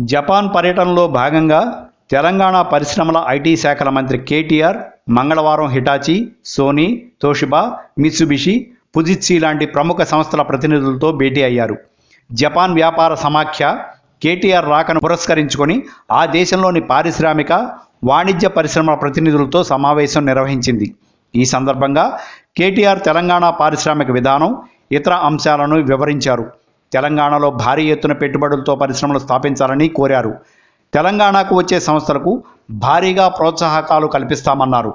Japan పర్యటనలో భాగంగా తెలంగాణ పరిశ్రమల ఐటీ శాఖల మంత్రి కేటీఆర్ మంగళవారం Hitachi Sony Toshiba Mitsubishi Fujitsu లాంటి ప్రముఖ సంస్థల ప్రతినిధులతో భేటీ అయ్యారు. జపాన్ వ్యాపార సమాఖ్య కేటీఆర్ రాకను పురస్కరించుకొని ఆ దేశంలోని పారిశ్రామిక వాణిజ్య పరిశ్రమల ప్రతినిధులతో సమావేశం నిర్వహించింది. ఈ సందర్భంగా కేటీఆర్ తెలంగాణ పారిశ్రామిక విధానం ఇతర అంశాలను వివరించారు. తెలంగాణలో భారీ ఎత్తున పెట్టుబడులతో పరిశ్రమలు స్థాపించాలని కోరారు. తెలంగాణకు వచ్చే సంస్థలకు భారీగా ప్రోత్సాహకాలు కల్పిస్తామన్నారు.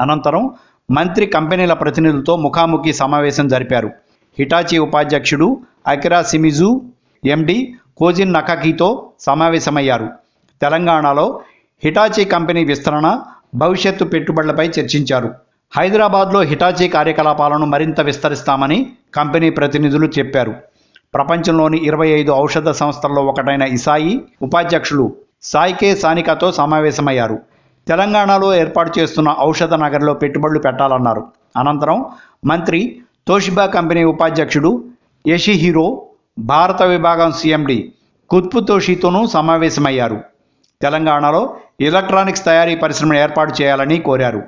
అనంతరం మంత్రి కంపెనీల ప్రతినిధులతో ముఖాముఖి సమావేశం జరిపారు. హిటాచి ఉపాధ్యక్షుడు అకిరా సిమిజు ఎండి కోజిన్ నకకీతో సమావేశమయ్యారు. తెలంగాణలో హిటాచీ కంపెనీ విస్తరణ భవిష్యత్తు పెట్టుబడులపై చర్చించారు. హైదరాబాద్లో హిటాచీ కార్యకలాపాలను మరింత విస్తరిస్తామని కంపెనీ ప్రతినిధులు చెప్పారు. ప్రపంచంలోని ఇరవై ఐదు ఔషధ సంస్థల్లో ఒకటైన ఇసాయి ఉపాధ్యక్షులు సాయికే సానికాతో సమావేశమయ్యారు. తెలంగాణలో ఏర్పాటు చేస్తున్న ఔషధ నగర్లో పెట్టుబడులు పెట్టాలన్నారు. అనంతరం మంత్రి తోషిబా కంపెనీ ఉపాధ్యక్షుడు యషిహిరో భారత విభాగం సీఎండి కుత్పు తోషితోనూ సమావేశమయ్యారు. తెలంగాణలో ఎలక్ట్రానిక్స్ తయారీ పరిశ్రమను ఏర్పాటు చేయాలని కోరారు.